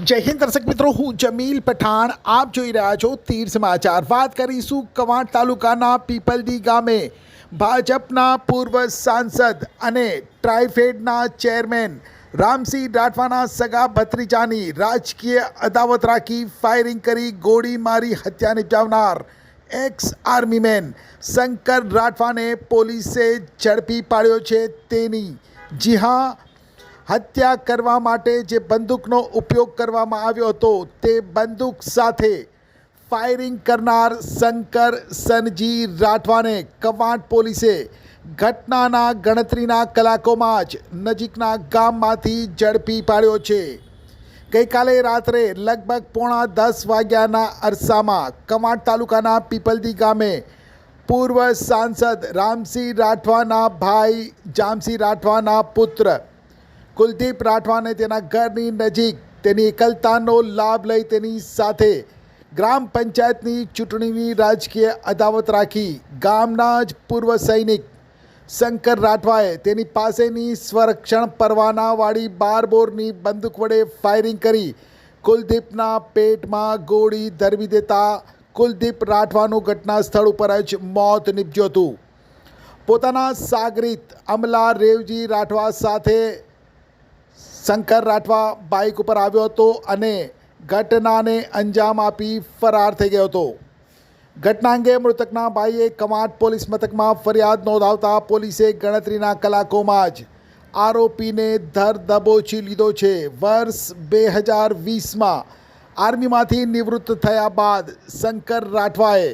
જય હિન્દ દર્શક મિત્રો, હું જમીલ પઠાણ. આપ જોઈ રહ્યા છો તીર સમાચાર. વાત કરીશું કવાંટ તાલુકાના પીપલડી ગામે. ભાજપના પૂર્વ સાંસદ અને ટ્રાઇફેડના ચેરમેન રામસિંહ રાઠવાના સગા ભત્રીજાની રાજકીય અદાવત રાખી ફાયરિંગ કરી, ગોળી મારી, હત્યા નિપજાવનાર એક્સ આર્મીમેન શંકર રાઠવાને પોલીસે ઝડપી પાડ્યો છે તેની. જી હા હત્યા કરવા માટે જે બંદૂકનો ઉપયોગ કરવામાં આવ્યો હતો, તે બંદૂક સાથે ફાયરિંગ કરનાર શંકર સનજી રાઠવાને કવાંટ પોલીસે ઘટનાના ગણતરીના કલાકોમાં જ નજીકના ગામમાંથી ઝડપી પાડ્યો છે. ગઈકાલે રાત્રે લગભગ પોણા દસ વાગ્યાના અરસામાં કવાંટ તાલુકાના પીપલદી ગામે પૂર્વ સાંસદ રામસિંહ રાઠવાના ભાઈ જામસિંહ રાઠવાના પુત્ર કુલદીપ રાઠવાને તેના ઘરની નજીક તેની એકલતાનો લાભ લઈ તેની સાથે ગ્રામ પંચાયતની ચૂંટણીની રાજકીય અદાવત રાખી ગામના જ પૂર્વ સૈનિક શંકર રાઠવાએ તેની પાસેની સ્વરક્ષણ પરવાનાવાળી બાર બોરની બંદૂક વડે ફાયરિંગ કરી કુલદીપના પેટમાં ગોળી ધરવી દેતા કુલદીપ રાઠવાનું ઘટના સ્થળ ઉપર જ મોત નીપજ્યું હતું. પોતાના સાગરીત અમલા રેવજી રાઠવા સાથે શંકર રાઠવા બાઇક ઉપર આવ્યો હતો અને ઘટનાને અંજામ આપી ફરાર થઈ ગયો હતો. ઘટના અંગે મૃતકના ભાઈએ કમાટ પોલીસ મથકમાં ફરિયાદ નોંધાવતા પોલીસે ગણતરીના કલાકોમાં જ આરોપીને ધર દબોચી લીધો છે. વર્ષ બે હજાર વીસમાં આર્મીમાંથી નિવૃત્ત થયા બાદ શંકર રાઠવાએ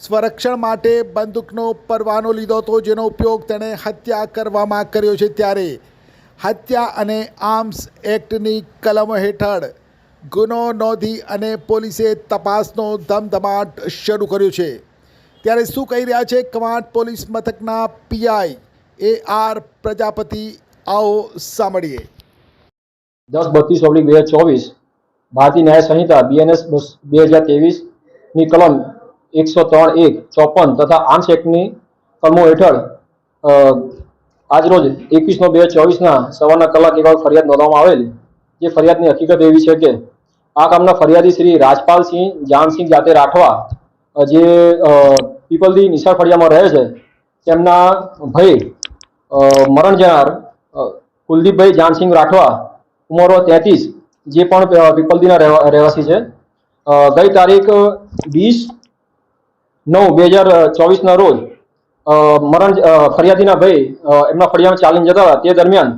સ્વરક્ષણ માટે બંદૂકનો પરવાનો લીધો હતો, જેનો ઉપયોગ તેણે હત્યા કરવામાં કર્યો છે ત્યારે હત્યા અને આર્મ્સ એક્ટની કલમો હેઠળ ગુનો નોંધી અને પોલીસે તપાસનો ધમધમાટ શરૂ કર્યો છે. ત્યારે શું કહી રહ્યા છે કમાટ પોલીસ મથકના પીઆઈ એ આર પ્રજાપતિ? આવો સાંભળીએ. દસ બત્રીસ ઓગણીસ બે હજાર ચોવીસ ભારતીય ન્યાય સંહિતા બીએનએસ બે હજારની કલમ એકસો ત્રણ એક ચોપન તથા આર્મ્સ એક્ટની કલમો હેઠળ આજરોજ એકવીસ નો બે ચોવીસના સવારના કલાક એવા ફરિયાદ નોંધવામાં આવેલ જે ફરિયાદની હકીકત એવી છે કે આ કામના ફરિયાદી શ્રી રાજપાલસિંહ જાનસિંહ જાતે રાઠવા જે પીપલદી નિશાળ ફળિયામાં રહે છે, તેમના ભાઈ મરણ જનાર કુલદીપભાઈ જાનસિંહ રાઠવા ઉંમરો તેત્રીસ, જે પણ પીપલદીના રહેવા- રહેવાસી છે. ગઈ તારીખ વીસ નવ બે હજાર ચોવીસના રોજ મરણ ફરિયાદીના ભાઈ એમના ફળિયામાં ચાલીને જતા હતા. તે દરમિયાન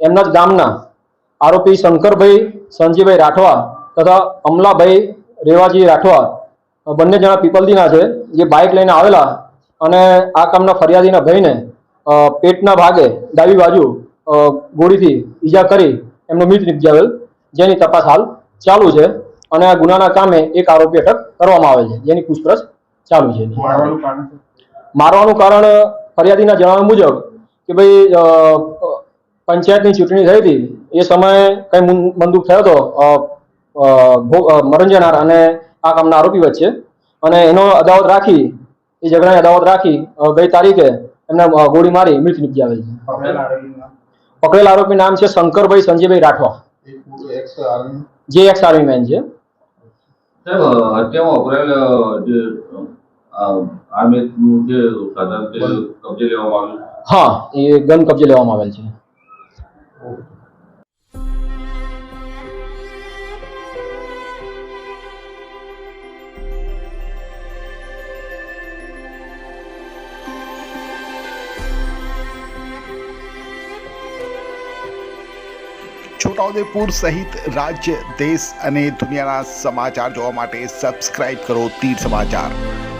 એમના જ ગામના આરોપી શંકરભાઈ સંજીભાઈ રાઠવા તથા અમલાભાઈ રેવાજી રાઠવા બંને જણા પીપલદીના છે, જે બાઇક લઈને આવેલા અને આ કામના ફરિયાદીના ભાઈને પેટના ભાગે ડાબી બાજુ ગોળીથી ઈજા કરી એમનો મૃત નિપજાવેલ. જેની તપાસ હાલ ચાલુ છે અને આ ગુનાના કામે એક આરોપી અટક કરવામાં આવે છે. જેની પૂછપરછ ચાલુ છે. મારવાનું કારણ ફરિયાદીના જણાવ્યા મુજબ કે ભાઈ પંચાયતની ચૂંટણી થઈ હતી. એ સમયે કઈ મું- બંદૂક થયો હતો અ, અ, ભો- અ, મરણ જનાર અને આ કામના આરોપી વચ્ચે. અને એનો અદાવત રાખી એ ઝઘડાની અદાવત રાખી ગઈ તારીખે એમને ગોળી મારી મૃત્યુ નિપજાવેલ છે પકડેલા આરોપી નામ? છે શંકરભાઈ સંજયભાઈ રાઠવા. જે એક્સ આર્મી મેન છે. સાહેબ જે હા એ ગન કબજે લેવામાં આવેલ છે. છોટાઉદેપુર સહિત રાજ્ય દેશ અને દુનિયાના સમાચાર જોવા માટે સબસ્ક્રાઇબ કરો તીર સમાચાર.